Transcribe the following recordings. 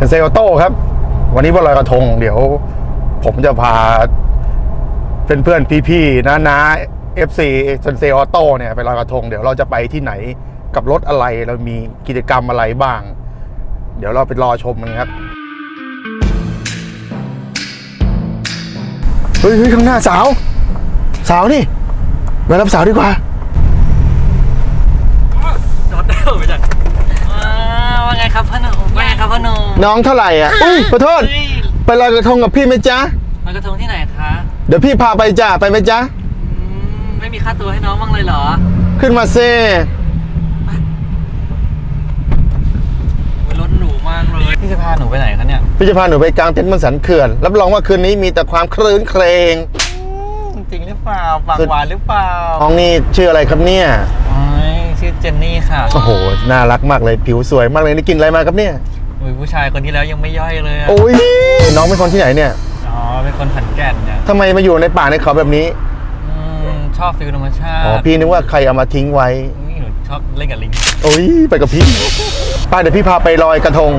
เป็นเซลโต้ครับ วันนี้วันลอยกระทง เดี๋ยว ผมจะพาเพื่อนเพื่อนๆพี่ๆนะนะเอฟซีเซนเซออโต้เนี่ยไปลอยกระทง เดี๋ยวเราจะไปที่ไหนกับรถอะไรเรามีกิจกรรมอะไรบ้าง เดี๋ยวเราไปรอชมกันครับเฮ้ยเฮ้ยข้างหน้าสาว สาวนี่ไปรับสาวดีกว่า รถเร็วไปจังว่าไงครับพ่อหนุ่มว่าไงครับพ่อห นุ่มน้องเท่าไหร่อะ อุ้ยขอโทษเฮ้ยไปลอยกระทงกับพี่ไหมจ๊ะลอยกระทงที่ไหนคะ เดี๋ยวพี่พาไปจ้ะ ไปไหมจ๊ะอืมไม่มีค่าตัวให้น้องบ้างเลยเหรอ ขึ้นมาเซโอ้ยรถหรูมากเลย พี่จะพาหนูไปไหนคะเนี่ย พี่จะพาหนูไปกลางเต็นท์บนสันเขื่อน รับรองว่าคืนนี้มีแต่ความคลื้นเครงจริงหรือเปล่าปากหวานหรือเปล่าห้องนี้ชื่ออะไรครับเนี่ยโอ้ยชื่อเจนนี่ค่ะ โอ้โห น่ารักมากเลย ผิวสวยมากเลย นี่กินอะไรมาครับเนี่ยโอ้ยผู้ชายคนที่แล้วยังไม่ย่อยเลยอะโอ้ยน้องเป็นคนที่ไหนเนี่ยอ๋อเป็นคนขันแก่นเนี่ยทำไมมาอยู่ในป่าในเขาแบบนี้อืมชอบฟิลธรรมชาติอ๋อพี่นึกว่าใครเอามาทิ้งไว้นี่หนูชอบเล่นกับลิง โอ้ยไปกับพี่ไป้าเดี๋ยวพี่พาไปลอยกระทง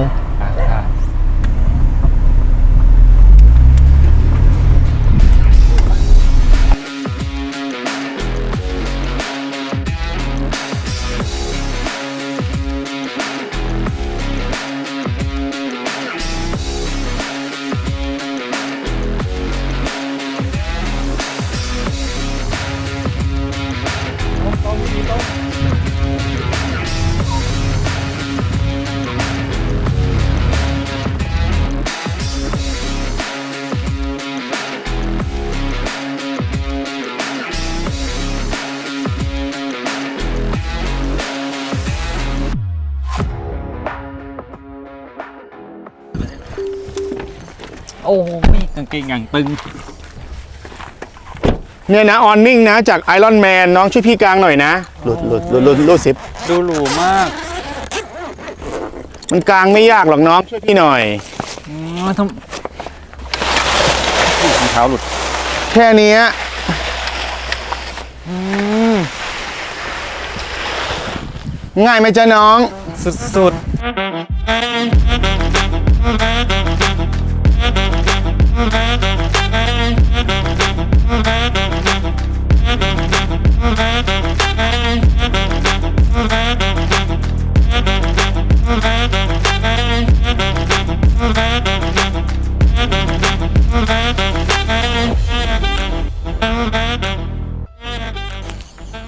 โอ้ยกางเกงอย่างตึง เนี่ยนะออนนิ่งนะจากไอรอนแมนน้องช่วยพี่กลางหน่อยนะ หลุดหลุดหลุดหลุดหลุดสิบดูหรูมากมันกลางไม่ยากหรอกน้องช่วยพี่หน่อย อืมทำอุ๊ยรองเท้าหลุด แค่เนี้ยง่ายไหมจ๊ะน้อง สุดๆ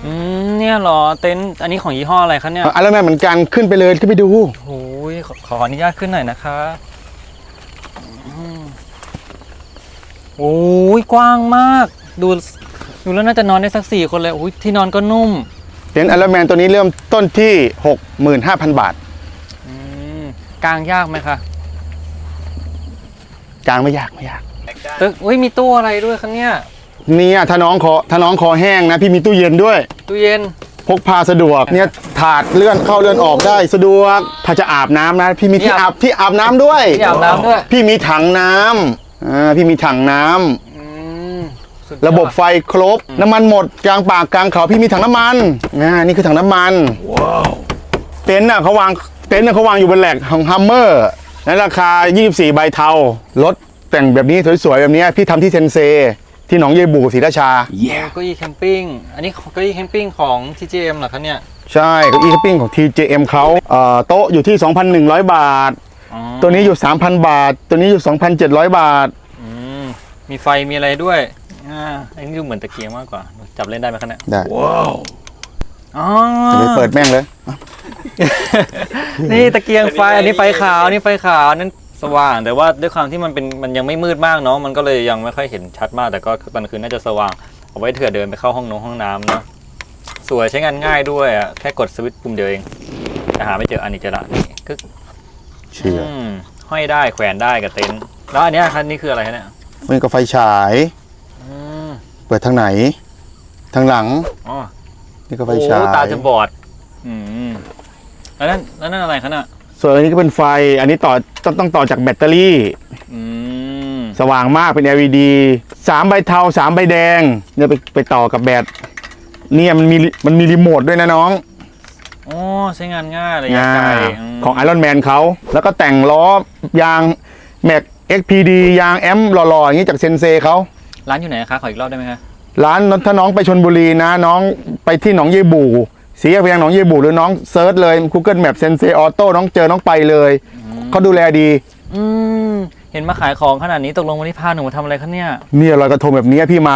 อืมเนี่ยเหรอเต็นท์อันนี้ของยี่ห้ออะไรคะเนี่ยไอรอนแมนเหมือนกันขึ้นไปเลยขึ้นไปดู โอ้ยขอขออนุญาตขึ้นหน่อยนะคะอืมโอ้ยกว้างมาก ดูดูแล้วน่าจะนอนได้สักสี่คนเลยโอ้ยที่นอนก็นุ่ม เต็นท์ไอรอนแมนตัวนี้เริ่มต้นที่ 65,000 บาท อืมกลางยากไหมคะ กลางไม่ยากไม่ยาก ตึกอุ้ยมีตู้อะไรด้วยคะเนี่ยเนี่ยถ้าน้องคอถ้าน้องคอแห้งนะ พี่มีตู้เย็นด้วย ตู้เย็น พกพาสะดวกเนี่ยถาดเลื่อนเข้าเลื่อนออกได้สะดวก ถ้าจะอาบน้ำนะ พี่มีที่ที่อาอาบบที่อาบน้ำด้วย ที่อาบน้ำด้วย พี่มีถังน้ำอ่าพี่มีถังน้ำอืมสุดยอดระบบไฟครบ น้ำมันหมดกลางป่ากลางเขาพี่มีถังน้ำมันอ่านี่คือถังน้ำมัน เต็นท์น่ะเขาวางเต็นท์น่ะเขาวางอยู่บนแหลกของฮัมเมอร์ในราคา 24 ใบเทารถ แต่งแบบนี้สวยๆแบบนี้พี่ทำที่เซนเซ ที่หนองเยบูศรีราชาโอ้เก็ยี่แคมปิ้ง อันนี้เก็ยี่แคมปิ้งของ TJM เหรอคะเนี่ย ใช่เก้าอี้แคปปิ้งของ TJM เขาเอ่อโต๊ะอยู่ที่ 2,100 บาท อ๋อตัวนี้อยู่ 3,000 บาท ตัวนี้อยู่ 2,700 บาท อืมมีไฟมีอะไรด้วย อ่า อันนี้ดูเหมือนตะเกียงมากกว่า จับเล่นได้ไหมคะเนี่ย ได้อ๋อ จะไปเปิดแม่งเลย นี่ตะเกียงไฟ อันนี้ไฟขาวนี่ไฟขาว นั่น สว่างแต่ว่าด้วยความที่มันเป็นมันยังไม่มืดมากเนาะมันก็เลยยังไม่ค่อยเห็นชัดมาก แต่ก็ตอนกลางคืนน่าจะสว่างเอาไว้เถื่อเดินไปเข้าห้องนงห้องน้ำเนาะสวยใช้งานง่ายด้วยอะแค่กดสวิตช์ปุ่มเดียวเองแต่หาไม่เจออันนี้เจอละนี่กึกเชื่ออืมห้อยได้แขวนได้กับเต็นท์แล้วอันเนี้ยคันนี้คืออะไรคะเนี่ยมันก็ไฟฉาย อืมเปิดทางไหน ทางหลัง อ๋อนี่ก็ไฟโอ้ฉาย ตาจะบอด อืมแล้วนั่นแล้วนั่นอะไรคะน่ะ ส่วนอันนี้ก็เป็นไฟ อันนี้ต่อต้องต้องต่อจากแบตเตอรี่ อืมสว่างมากเป็น LED สามใบเทาสามใบแดงเนี่ยไปไปต่อกับแบตเนี่ยมันมีมันมีรีโมทด้วยนะน้องโอ้ใช้งานง่ายระยะไกลมของไอรอนแมนเขาแล้วก็แต่งล้อยางแม็ก XPD ยางแอมหล่อๆ อย่างนี้จากเซนเซเขา ร้านอยู่ไหนคะขออีกรอบได้ไหมคะ ร้านถ้าน้องไปชนบุรีนะ น้องไปที่หนองเยบู สีแยกเพียงหนองเยบูหรือน้องเซิร์ชเลย Google Map Sensei Auto น้องเจอน้องไปเลยเขาดูแลดีอืมเห็นมาขายของขนาดนี้ตกลงวันนี้พาหนูมาทำอะไรคะเนี่ยเนี่ยลอยกระทงแบบนี้พี่มา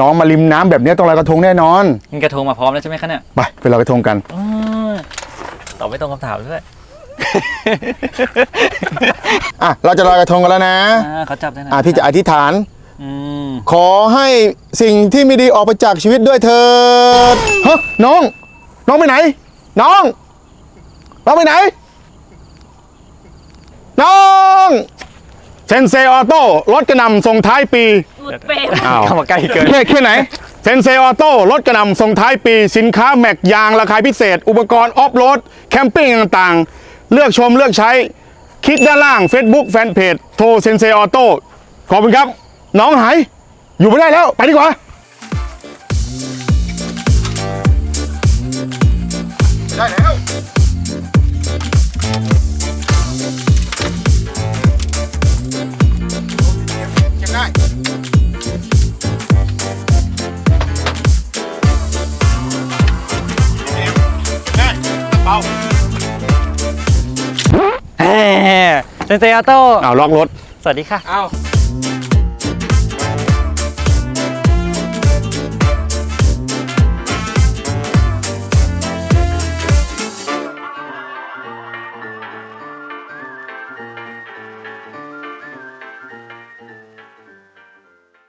น้องมาริมน้ำแบบนี้ต้องลอยกระทงแน่นอน มีกระทงมาพร้อมแล้วใช่ไหมคะเนี่ยไปไปลอยกระทงกัน อืมตอบไม่ตรงคำถามด้วยอะเราจะลอยกระทงกันแล้วนะ อ่าเขาจับได้นะอะพี่จะอธิษฐาน อืมขอให้สิ่งที่ไม่ดีออกไปจากชีวิตด้วยเถิดฮะน้อง น้องไปไหน น้อง น้องไปไหน น้องเซนเซออโต้รถกระหนำส่งท้ายปี หลุดเปรมอ้าวเข้ามาใกล้เกินแค่แค่ไหนเซนเซออโต้รถกระหนำส่งท้ายปี สินค้าแม็กยางราคาพิเศษ อุปกรณ์ออฟโรด แคมปิ้งต่างๆ เลือกชมเลือกใช้ คลิกด้านล่าง Facebook แฟนเพจโทรเซนเซออโต้ขอบคุณครับ น้องหายอยู่ไม่ได้แล้ว ไปดีกว่า ได้แล้วเก็บได้ได้เบาแหมเซนเซออโต้เอาล็อกรถ สวัสดีค่ะอ้าว